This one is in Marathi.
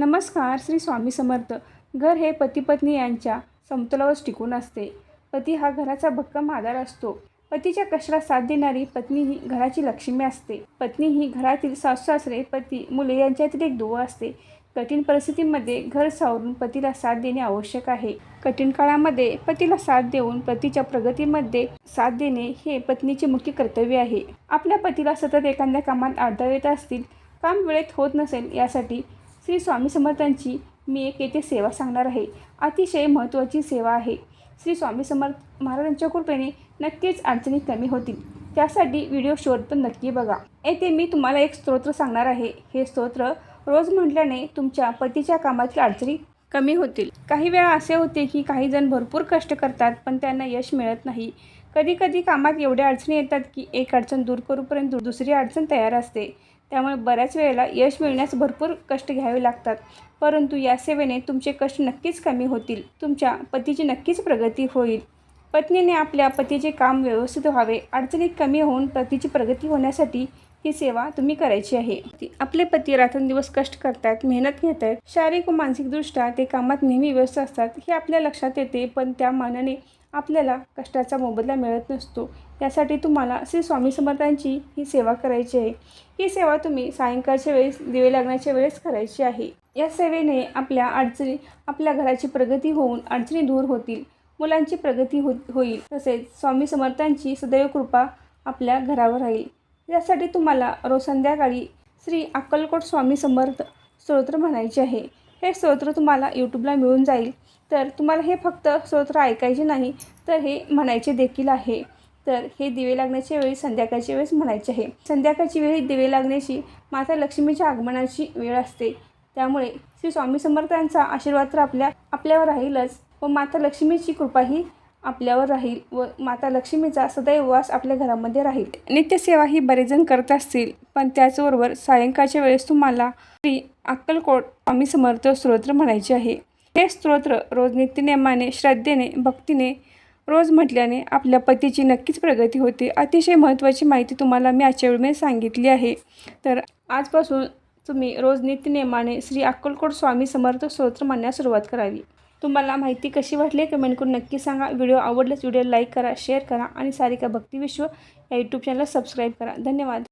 नमस्कार श्री स्वामी समर्थ. घर हे पती पत्नी यांच्या समतोलावर टिकून असते. पती हा घराचा भक्कम आधार असतो. पतीच्या कष्टाला साथ देणारी पत्नी ही घराची लक्ष्मी असते. पत्नी ही घरातील सासू सासरे पती मुले यांच्यातील एक दुवा असते. कठीण परिस्थितीमध्ये घर सावरून पतीला साथ देणे आवश्यक आहे. कठीण काळामध्ये पतीला साथ देऊन पतीच्या प्रगतीमध्ये साथ देणे हे पत्नीचे मुख्य कर्तव्य आहे. आपल्या पतीला सतत एखाद्या कामात अडथळे येत असतील काम वेळेत होत नसेल यासाठी श्री स्वामी समर्थांची मी एक येथे सेवा सांगणार आहे. अतिशय महत्त्वाची सेवा आहे. श्री स्वामी समर्थ महाराजांच्या कृपेने नक्कीच अडचणी कमी होतील. त्यासाठी व्हिडिओ शोध पण नक्की बघा. येथे मी तुम्हाला एक स्तोत्र सांगणार आहे. हे स्तोत्र रोज म्हटल्याने तुमच्या पतीच्या कामातील अडचणी कमी होतील. काही वेळा असे होते की काही जण भरपूर कष्ट करतात पण त्यांना यश मिळत नाही. कधी कधी कामात एवढ्या अडचणी येतात की एक अडचण दूर करूपर्यंत दु- दुसरी अडचण तयार असते. त्यामुळे बऱ्याच वेळेला यश मिळण्यास भरपूर कष्ट घ्यावे लागतात. परंतु या सेवेने तुमचे कष्ट नक्कीच कमी होतील. तुमच्या पतीची नक्कीच प्रगती होईल. पत्नीने आपल्या पतीचे काम व्यवस्थित व्हावे. अडचणीत कमी होऊन पतीची प्रगती होण्यासाठी ही सेवा तुम्ही करायची आहे. आपले पती रात्रंदिवस कष्ट करतात मेहनत घेत आहेत शारीरिक व मानसिकदृष्ट्या ते कामात नेहमी व्यस्त असतात हे आपल्या लक्षात येते पण त्या मानाने आपल्याला कष्टाचा मोबदला मिळत नसतो. यासाठी तुम्हाला श्री स्वामी समर्थांची ही सेवा करायची आहे. ही सेवा तुम्ही सायंकाळच्या वेळेस दिवे लागण्याच्या वेळेस करायची आहे. या सेवेने आपल्या अडचणी आपल्या घराची प्रगती होऊन अडचणी दूर होतील. मुलांची प्रगती हो होईल. तसेच स्वामी समर्थांची सदैव कृपा आपल्या घरावर राहील. यासाठी तुम्हाला रोज संध्याकाळी श्री अक्कलकोट स्वामी समर्थ स्तोत्र म्हणायचे आहे. हे स्तोत्र तुम्हाला यूट्यूबला मिळून जाईल. तर तुम्हाला हे फक्त स्तोत्र ऐकायचे नाही तर हे म्हणायचे देखील आहे. तर हे दिवे लागण्याच्या वेळी संध्याकाळच्या वेळेस म्हणायचे आहे. संध्याकाळची वेळी दिवे लागण्याची माता लक्ष्मीच्या आगमनाची वेळ असते. त्यामुळे श्री स्वामी समर्थांचा आशीर्वाद तर आपल्या आपल्यावर राहीलच. व माता लक्ष्मीची कृपाही आपल्यावर राहील व माता लक्ष्मीचा सदैव वास आपल्या घरामध्ये राहील. नित्यसेवा ही बरेजण करत असतील पण त्याचबरोबर सायंकाळच्या वेळेस तुम्हाला श्री अक्कलकोट स्वामी समर्थ स्तोत्र म्हणायचे आहे. हे स्तोत्र रोज नित्यनेमाने श्रद्धेने भक्तीने रोज म्हटल्याने आपल्या पतीची नक्कीच प्रगती होते. अतिशय महत्त्वाची माहिती तुम्हाला मी आजच्या वेळी सांगितली आहे. तर आजपासून तुम्ही रोज नित्यनेमाने श्री अक्कलकोट स्वामी समर्थ स्तोत्र म्हणण्यास सुरुवात करावी. तुम्हाला माहिती कशी वाटली कमेंट करून नक्की सांगा. व्हिडिओ आवडल्यास व्हिडिओ लाईक करा शेअर करा आणि सारिका भक्तिविश्व या यूट्यूब चॅनलला सबस्क्राईब करा. धन्यवाद.